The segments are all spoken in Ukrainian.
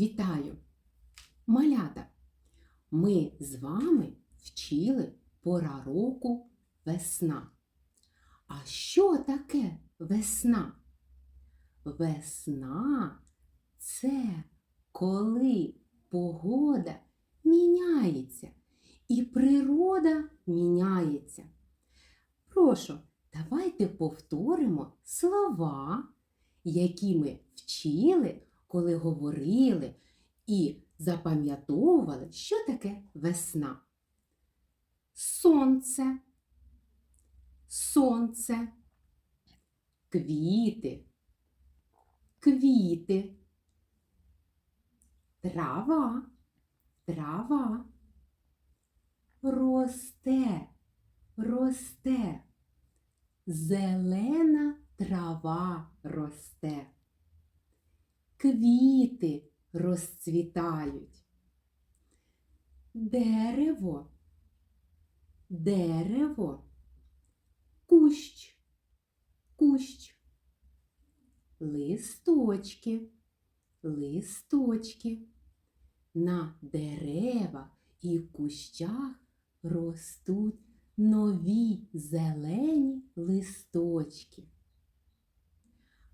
Вітаю! Малята! Ми з вами вчили пора року весна. А що таке весна? Весна це коли погода міняється і природа міняється. Прошу, давайте повторимо слова, які ми вчили, коли говорили і запам'ятовували, що таке весна. Сонце, сонце, квіти, квіти, трава, трава, росте, росте, зелена трава росте, квіти розцвітають, дерево, дерево, кущ, кущ, листочки, листочки. На деревах і кущах ростуть нові зелені листочки.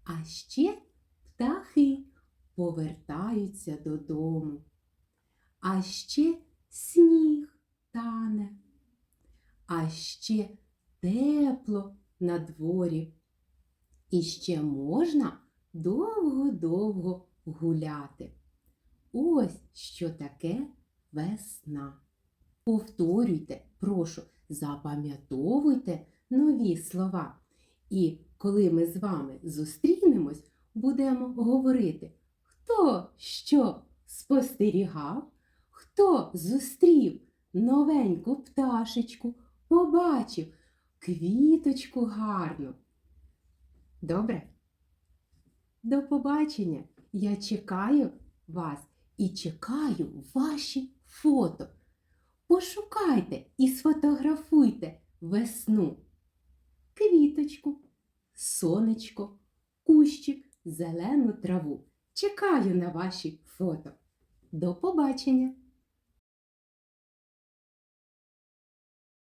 А ще птахи повертаються додому. А ще сніг тане, а ще тепло на дворі. І ще можна довго-довго гуляти. Ось що таке весна. Повторюйте, прошу, запам'ятовуйте нові слова. І коли ми з вами зустрінемось, будемо говорити, хто що спостерігав, хто зустрів новеньку пташечку, побачив квіточку гарну. Добре? До побачення! Я чекаю вас і чекаю ваші фото. Пошукайте і сфотографуйте весну, квіточку, сонечко, кущик, зелену траву. Чекаю на ваші фото. До побачення!